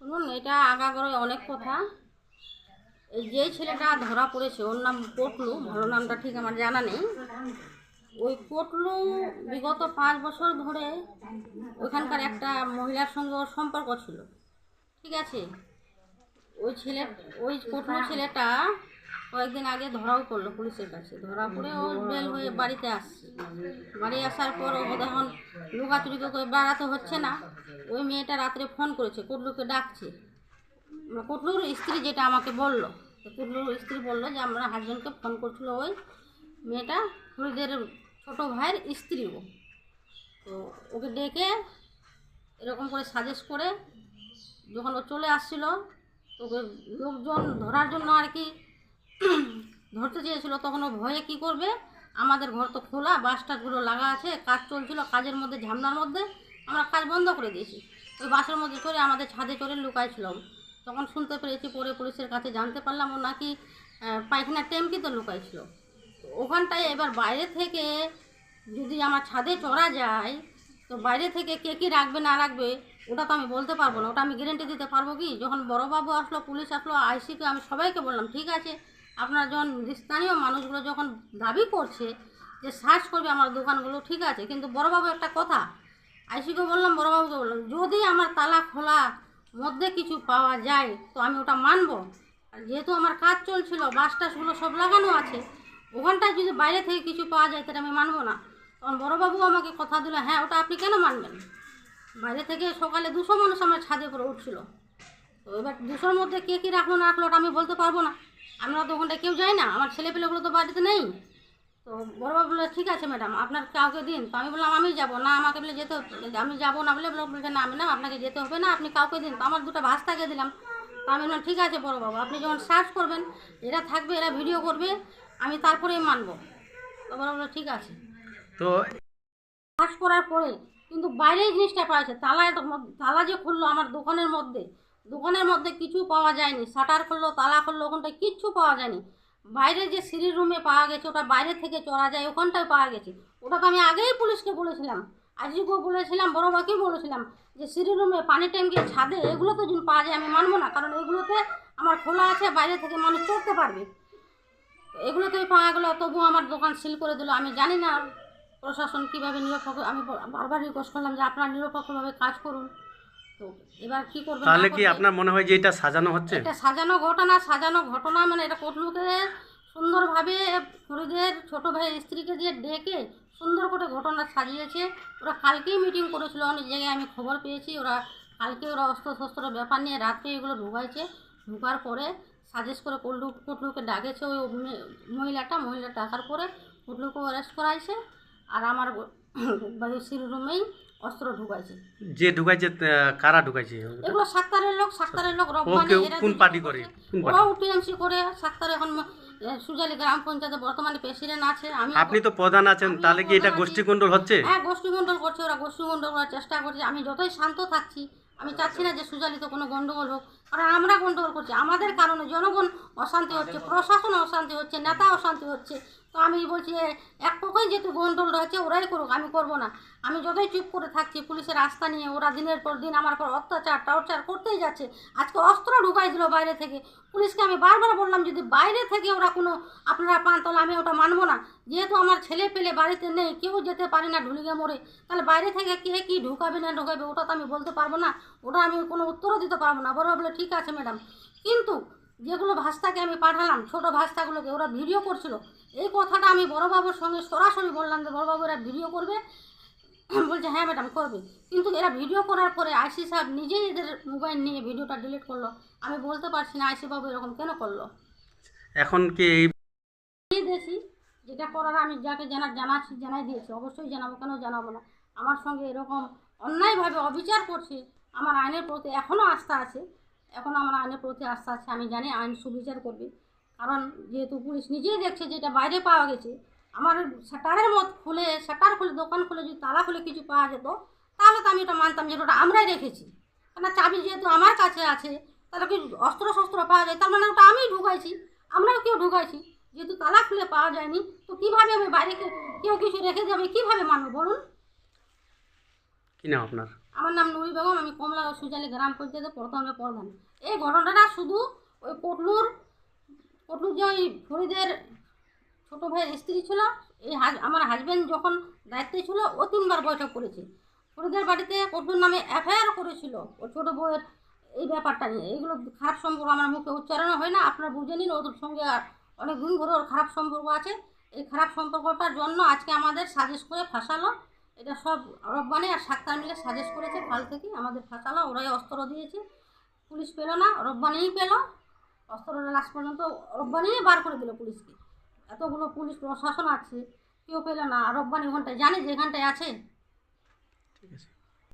শুনুন, এটা আগাগোড়ায় অনেক কথা। এই যে ছেলেটা ধরা পড়েছে, ওর নাম পটলু, ভালো নামটা ঠিক আমার জানা নেই। ওই পটলু বিগত পাঁচ বছর ধরে ওখানকার একটা মহিলার সঙ্গে ওর সম্পর্ক ছিল। ঠিক আছে? ওই ছেলে, ওই পটলু ছেলেটা কয়েকদিন আগে ধরাও পড়ল পুলিশের কাছে। ধরা পড়ে ও বেল হয়ে বাড়িতে আসছে। বাড়ি আসার পর ও এখন লুকাচুরি করে বেড়াতে হচ্ছে না। ওই মেয়েটা রাত্রে ফোন করেছে, কুটলুকে ডাকছে। কুটলুর স্ত্রী যেটা আমাকে বলল কুটলুর স্ত্রী বলল যে আমরা হাজবেন্ডকে ফোন করছিল ওই মেয়েটা হরিদের ছোটো ভাইয়ের স্ত্রী ও। তো ওকে ডেকে এরকম করে সাজেস্ট করে যখন ও চলে আসছিল তোকে লোকজন ধরার জন্য আর কি ধরতে চেয়েছিল, তখন ও ভয়ে কি করবে? আমাদের ঘর তো খোলা বাস টাসগুলো লাগা আছে, কাজ চলছিল, কাজের মধ্যে ঝামনার মধ্যে আমরা কাজ বন্ধ করে দিয়েছি। ওই বাসের মধ্যে চড়ে আমাদের ছাদে চড়ে লুকাইছিলাম। তখন শুনতে পেরেছি, পরে পুলিশের কাছে জানতে পারলাম ও নাকি পায়খানার ট্যাঙ্কিতে লুকাইছিল। ওখানটায় এবার বাইরে থেকে যদি আমার ছাদে চড়া যায়, তো বাইরে থেকে কে কী রাখবে, না রাখবে, ওটা তো আমি বলতে পারব না। ওটা আমি গ্যারেন্টি দিতে পারব কি? যখন বড়োবাবু আসলো, পুলিশ আসলো, আইসিকে আমি সবাইকে বললাম, ঠিক আছে আপনার যখন স্থানীয় মানুষগুলো যখন দাবি করছে যে সার্চ করবে আমার দোকানগুলো, ঠিক আছে, কিন্তু বড়োবাবু একটা কথা, আইসিকে বললাম, বড়োবাবুকে বললাম, যদি আমার তালা খোলা মধ্যে কিছু পাওয়া যায়, তো আমি ওটা মানবো। আর যেহেতু আমার কাজ চলছিল, বাস টাসগুলো সব লাগানো আছে, ওখানটায় যদি বাইরে থেকে কিছু পাওয়া যায়, তাহলে আমি মানবো না। তখন বড়োবাবু আমাকে কথা দিল হ্যাঁ ওটা আপনি কেন মানবেন? বাইরে থেকে সকালে দুশো মানুষ আমার ছাদে করে উঠছিল। তো এবার দুশোর মধ্যে কে কী রাখল, না রাখল, ওটা আমি বলতে পারব না। আমরা তো ওখানটায় কেউ যাই না আমার ছেলেপেলেগুলো তো বাড়িতে নেই। তো বড়বাবু বলল ঠিক আছে ম্যাডাম আপনার কাউকে দিন। তো আমি বললাম আমি যাব না আমাকে বলে যেতে আমি যাব না বলে? বলে- বলছে না আমি না আপনাকে যেতে হবে না আপনি কাউকে দিন। তো আমার দুটো ভাস ভাস্তাকে দিলাম। তো আমি বললাম ঠিক আছে বড়বাবু আপনি যখন সার্চ করবেন এরা থাকবে এরা ভিডিও করবে আমি তারপরেই মানবো। তো বড় বলল ঠিক আছে। তো কাজ করার পরে কিন্তু বাইরে জিনিসটা পাওয়া তালা তালা যে খুললো আমার দোকানের মধ্যে দোকানের মধ্যে কিছু পাওয়া যায়নি, শাটার খুললো, তালা খুললো ওখানটায় কিচ্ছু পাওয়া যায়নি। বাইরে যে সিঁড়ির রুমে পাওয়া গেছে, ওটা বাইরে থেকে চড়া যায়, ওখানটায় পাওয়া গেছে। ওটাকে আমি আগেই পুলিশকে বলেছিলাম আজকেও বলেছিলাম, বড় বাকেও বলেছিলাম যে সিঁড়ির রুমে পানি ট্যাঙ্কি ছাদে এগুলো তো যদি পাওয়া যায়, আমি মানবো না, কারণ এগুলোতে আমার খোলা আছে, বাইরে থেকে মানুষ চড়তে পারবে। তো এগুলোতেই পাওয়া গেলো তবু আমার দোকান সিল করে দিল, আমি জানি না প্রশাসন কীভাবে নিরপেক্ষ, আমি বারবার রিকোয়েস্ট করলাম যে আপনারা নিরপেক্ষভাবে কাজ করুন। তো এবার কী করবেন না তাহলে কি আপনার মনে হয় যে এটা সাজানো হচ্ছে? এটা সাজানো ঘটনা সাজানো ঘটনা মানে এটা কোটলুকে সুন্দরভাবে ফরিদের ছোট ভাইয়ের স্ত্রীকে দিয়ে ডেকে সুন্দর করে ঘটনা সাজিয়েছে ওরা কালকেই মিটিং করেছিল অনেক জায়গায় আমি খবর পেয়েছি ওরা কালকে ওরা অস্ত্র শস্ত্র ব্যাপার নিয়ে রাত্রে এগুলো ঢুকাইছে ঢুকার পরে সাজেস্ট করে কোটলু কোটলুকে ডাকেছে ওই মহিলাটা মহিলা ডাকার পরে কোটলুকে অ্যারেস্ট করাইছে আর আমার বাড়ির রুমেই অস্ত্র ঢুকাইছে। যে ঢুকাইছে কারা ঢুকাইছে? এগুলো সাক্তারের লোক সাক্তারের লোক রব্বানি কোন পার্টি করে? ওরা টিএমসি করে সাক্তার এখন সুজালি গ্রাম পঞ্চায়েতে বর্তমানে প্রেসিডেন্ট আছে আমি আপনি তো প্রধান আছেন তাহলে কি এটা গোষ্ঠী কন্ট্রোল হচ্ছে? হ্যাঁ গোষ্ঠীমণ্ডল করছে ওরা গোষ্ঠীমণ্ডল করার চেষ্টা করছে আমি যতই শান্ত থাকছি আমি চাচ্ছি না যে সুজালিত কোনো গন্ডগোল হোক কারণ আমরা গন্ডগোল করছি। আমাদের কারণে জনগণ অশান্তি হচ্ছে প্রশাসন অশান্তি হচ্ছে নেতা অশান্তি হচ্ছে। তো আমি বলছি এ, এক পক্ষই যেহেতু গন্ডগোল রয়েছে ওরাই করুক আমি করব না। আমি যতই চুপ করে থাকছি পুলিশের রাস্তা নিয়ে ওরা দিনের পর দিন আমার পর অত্যাচার টর্চার করতেই যাচ্ছে। আজকে অস্ত্র ঢুকাই দিল বাইরে থেকে। পুলিশকে আমি বারবার বললাম যদি বাইরে থেকে ওরা কোনো আপনারা পান তাহলে আমি ওটা মানবো না। যেহেতু আমার ছেলে পেলে বাড়িতে নেই কেউ যেতে পারে না ঢুলিগে মরে তাহলে বাইরে থেকে কে কি ঢুকাবে না ঢুকাবে ওটা তো আমি বলতে পারব না। ওটা আমি কোনো উত্তরও দিতে পারব না। বড় বলে ঠিক আছে ম্যাডাম। কিন্তু যেগুলো ভাস্তাকে আমি পাঠালাম ছোট ভাস্তাগুলোকে ওরা ভিডিও করছিল। এই কথাটা আমি বড়বাবুর সঙ্গে সরাসরি বললাম যে বড়বাবু এরা ভিডিও করবে? বলছে হ্যাঁ ম্যাডাম করবে। কিন্তু এরা ভিডিও করার পরে আইসি সাহেব নিজেই এদের মোবাইল নিয়ে ভিডিওটা ডিলিট করল। আমি বলতে পারছি না আইসি বাবু এরকম কেন করল। এখন কি এই দিয়েছি যেটা করার আমি যাকে জানার জানাচ্ছি জানাই দিয়েছি। অবশ্যই জানাব কেন জানাব না? আমার সঙ্গে এরকম অন্যায়ভাবে অবিচার করছে। আমার আইনের প্রতি এখনও আস্থা আছে এখনও আমার আইনের প্রতি আস্থা আছে, আমি জানি আইন সুবিচার করবে। কারণ যেহেতু পুলিশ নিজেই দেখছে যে এটা বাইরে পাওয়া গেছে, আমার শাটারের মত খুলে, শাটার খুলে, দোকান খুলে যদি তালা খুলে কিছু পাওয়া যেত, তাহলে তো আমি ওটা মানতাম যে ওটা আমরাই রেখেছি। কেন চাবি যেহেতু আমার কাছে আছে, তাহলে কি অস্ত্র শস্ত্র পাওয়া যায়? তার মানে ওটা আমিই ঢুকাইছি, আমরাও কেউ ঢুকাইছি। যেহেতু তালা খুলে পাওয়া যায়নি, তো কীভাবে আমি বাইরে কেউ কিছু রেখে যাবে কীভাবে মানবো বলুন? কি নাম আপনার? আমার নাম নুরি বেগম, আমি কমলা সুজালি গ্রাম পঞ্চায়েতের প্রথমে প্রধান। এই ঘটনাটা শুধু ওই পটলুর পটলুর যে ওই ফরিদের ছোটো ভাইয়ের স্ত্রী ছিল, এই আমার হাজব্যান্ড যখন দায়িত্বে ছিল, ও তিনবার বৈঠক করেছে। ফরিদের বাড়িতে পটলুর নামে এফআইআর করেছিল ও ছোটো বউয়ের এই ব্যাপারটা নিয়ে। এইগুলো খারাপ সম্পর্ক আমার মুখে উচ্চারণ হয় না, আপনারা বুঝে নিন, ওদের সঙ্গে আর অনেক দিন ধরে ওর খারাপ সম্পর্ক আছে। এই খারাপ সম্পর্কটার জন্য আজকে আমাদের সাজেস্ট করে ফাঁসালো। এটা সব রব্বানি আর সাক্তার মিলে সাজেস্ট করেছে কাল থেকে আমাদের ফাঁসালো, ওরাই অস্ত্র দিয়েছে। পুলিশ পেল না, রব্বানিই পেল। অস্ত্রটা লাস্ট পর্যন্ত রব্বানিই বার করে দিল পুলিশকে। এতগুলো পুলিশ প্রশাসন আছে, কেউ পেল না। রব্বানি ওখানটায় জানে যে এখানটায় আছে? ঠিক আছে।